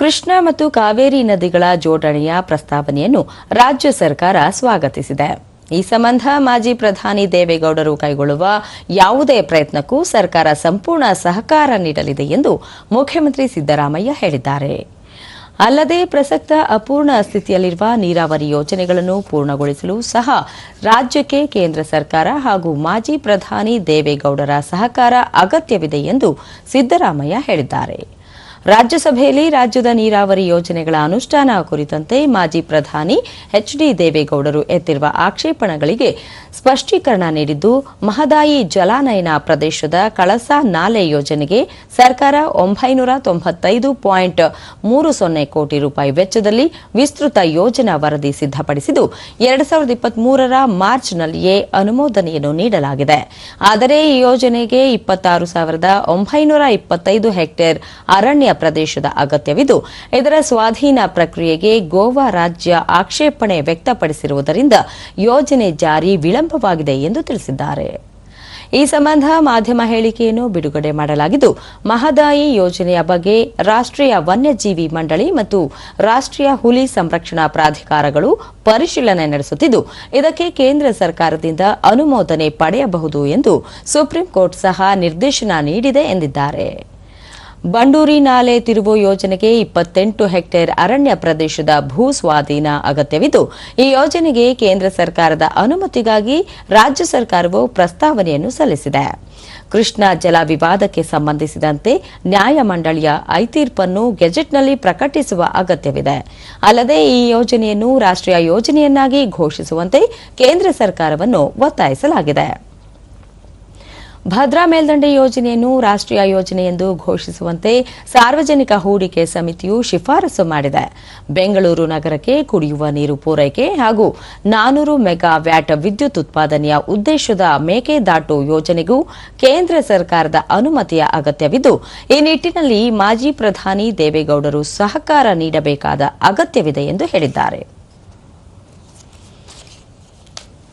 ಕೃಷ್ಣ ಮತ್ತು ಕಾವೇರಿ ನದಿಗಳ ಜೋಡಣೆಯ ಪ್ರಸ್ತಾವನೆಯನ್ನು ರಾಜ್ಯ ಸರ್ಕಾರ ಸ್ವಾಗತಿಸಿದೆ. ಈ ಸಂಬಂಧ ಮಾಜಿ ಪ್ರಧಾನಿ ದೇವೇಗೌಡರು ಕೈಗೊಳ್ಳುವ ಯಾವುದೇ ಪ್ರಯತ್ನಕ್ಕೂ ಸರ್ಕಾರ ಸಂಪೂರ್ಣ ಸಹಕಾರ ನೀಡಲಿದೆ ಎಂದು ಮುಖ್ಯಮಂತ್ರಿ ಸಿದ್ದರಾಮಯ್ಯ ಹೇಳಿದ್ದಾರೆ. ಅಲ್ಲದೆ ಪ್ರಸಕ್ತ ಅಪೂರ್ಣ ಸ್ಥಿತಿಯಲ್ಲಿರುವ ನೀರಾವರಿ ಯೋಜನೆಗಳನ್ನು ಪೂರ್ಣಗೊಳಿಸಲು ಸಹ ರಾಜ್ಯಕ್ಕೆ ಕೇಂದ್ರ ಸರ್ಕಾರ ಹಾಗೂ ಮಾಜಿ ಪ್ರಧಾನಿ ದೇವೇಗೌಡರ ಸಹಕಾರ ಅಗತ್ಯವಿದೆ ಎಂದು ಸಿದ್ದರಾಮಯ್ಯ ಹೇಳಿದ್ದಾರೆ. ರಾಜ್ಯಸಭೆಯಲ್ಲಿ ರಾಜ್ಯದ ನೀರಾವರಿ ಯೋಜನೆಗಳ ಅನುಷ್ಠಾನ ಕುರಿತಂತೆ ಮಾಜಿ ಪ್ರಧಾನಿ ಎಚ್ ಡಿ ದೇವೇಗೌಡರು ಎತ್ತಿರುವ ಆಕ್ಷೇಪಣೆಗಳಿಗೆ ಸ್ಪಷ್ಟೀಕರಣ ನೀಡಿದ್ದು, ಮಹದಾಯಿ ಜಲಾನಯನ ಪ್ರದೇಶದ ಕಳಸಾ ನಾಲೆ ಯೋಜನೆಗೆ ಸರ್ಕಾರ ಒಂಬೈನೂರ ತೊಂಬತ್ತೈದು ಪಾಯಿಂಟ್ ಮೂರು ಸೊನ್ನೆ ಕೋಟಿ ರೂಪಾಯಿ ವೆಚ್ಚದಲ್ಲಿ ವಿಸ್ತೃತ ಯೋಜನಾ ವರದಿ ಸಿದ್ದಪಡಿಸಿದ್ದು ಎರಡು ಸಾವಿರದ ಇಪ್ಪತ್ಮೂರರ ಮಾರ್ಚ್ನಲ್ಲಿಯೇ ಅನುಮೋದನೆಯನ್ನು ನೀಡಲಾಗಿದೆ. ಆದರೆ ಈ ಯೋಜನೆಗೆ ಇಪ್ಪತ್ತಾರು ಸಾವಿರದ ಒಂಬೈನೂರ ಇಪ್ಪತ್ತೈದು ಹೆಕ್ಟೇರ್ ಅರಣ್ಯ ಪ್ರದೇಶದ ಅಗತ್ಯವಿದ್ದು, ಇದರ ಸ್ವಾಧೀನ ಪ್ರಕ್ರಿಯೆಗೆ ಗೋವಾ ರಾಜ್ಯ ಆಕ್ಷೇಪಣೆ ವ್ಯಕ್ತಪಡಿಸಿರುವುದರಿಂದ ಯೋಜನೆ ಜಾರಿ ವಿಳಂಬವಾಗಿದೆ ಎಂದು ತಿಳಿಸಿದ್ದಾರೆ. ಈ ಸಂಬಂಧ ಮಾಧ್ಯಮ ಹೇಳಿಕೆಯನ್ನು ಬಿಡುಗಡೆ ಮಾಡಲಾಗಿದ್ದು, ಮಹದಾಯಿ ಯೋಜನೆಯ ಬಗ್ಗೆ ರಾಷ್ಟ್ರೀಯ ವನ್ಯಜೀವಿ ಮಂಡಳಿ ಮತ್ತು ರಾಷ್ಟ್ರೀಯ ಹುಲಿ ಸಂರಕ್ಷಣಾ ಪ್ರಾಧಿಕಾರಗಳು ಪರಿಶೀಲನೆ ನಡೆಸುತ್ತಿದ್ದು, ಇದಕ್ಕೆ ಕೇಂದ್ರ ಸರ್ಕಾರದಿಂದ ಅನುಮೋದನೆ ಪಡೆಯಬಹುದು ಎಂದು ಸುಪ್ರೀಂ ಕೋರ್ಟ್ ಸಹ ನಿರ್ದೇಶನ ನೀಡಿದೆ ಎಂದಿದ್ದಾರೆ. ಬಂಡೂರಿ ನಾಲೆ ತಿರುವು ಯೋಜನೆಗೆ ಇಪ್ಪತ್ತೆಂಟು ಹೆಕ್ಟೇರ್ ಅರಣ್ಯ ಪ್ರದೇಶದ ಭೂ ಸ್ವಾಧೀನ ಅಗತ್ಯವಿದ್ದು, ಈ ಯೋಜನೆಗೆ ಕೇಂದ್ರ ಸರ್ಕಾರದ ಅನುಮತಿಗಾಗಿ ರಾಜ್ಯ ಸರ್ಕಾರವು ಪ್ರಸ್ತಾವನೆಯನ್ನು ಸಲ್ಲಿಸಿದೆ. ಕೃಷ್ಣ ಜಲ ವಿವಾದಕ್ಕೆ ಸಂಬಂಧಿಸಿದಂತೆ ನ್ಯಾಯಮಂಡಳಿಯ ಐತೀರ್ಪನ್ನು ಗೆಜೆಟ್ನಲ್ಲಿ ಪ್ರಕಟಿಸುವ ಅಗತ್ಯವಿದೆ. ಅಲ್ಲದೆ ಈ ಯೋಜನೆಯನ್ನು ರಾಷ್ಟ್ರೀಯ ಯೋಜನೆಯನ್ನಾಗಿ ಘೋಷಿಸುವಂತೆ ಕೇಂದ್ರ ಸರ್ಕಾರವನ್ನು ಒತ್ತಾಯಿಸಲಾಗಿದೆ. ಭದ್ರಾ ಮೇಲ್ದಂಡೆ ಯೋಜನೆಯನ್ನು ರಾಷ್ಟ್ರೀಯ ಯೋಜನೆ ಎಂದು ಘೋಷಿಸುವಂತೆ ಸಾರ್ವಜನಿಕ ಹೂಡಿಕೆ ಸಮಿತಿಯು ಶಿಫಾರಸು ಮಾಡಿದೆ. ಬೆಂಗಳೂರು ನಗರಕ್ಕೆ ಕುಡಿಯುವ ನೀರು ಪೂರೈಕೆ ಹಾಗೂ ನಾನೂರು ಮೆಗಾ ವ್ಯಾಟ್ ವಿದ್ಯುತ್ ಉತ್ಪಾದನೆಯ ಉದ್ದೇಶದ ಮೇಕೆದಾಟು ಯೋಜನೆಗೂ ಕೇಂದ್ರ ಸರ್ಕಾರದ ಅನುಮತಿಯ ಅಗತ್ಯವಿದ್ದು, ಈ ನಿಟ್ಟಿನಲ್ಲಿ ಮಾಜಿ ಪ್ರಧಾನಿ ದೇವೇಗೌಡರು ಸಹಕಾರ ನೀಡಬೇಕಾದ ಅಗತ್ಯವಿದೆ ಎಂದು ಹೇಳಿದ್ದಾರೆ.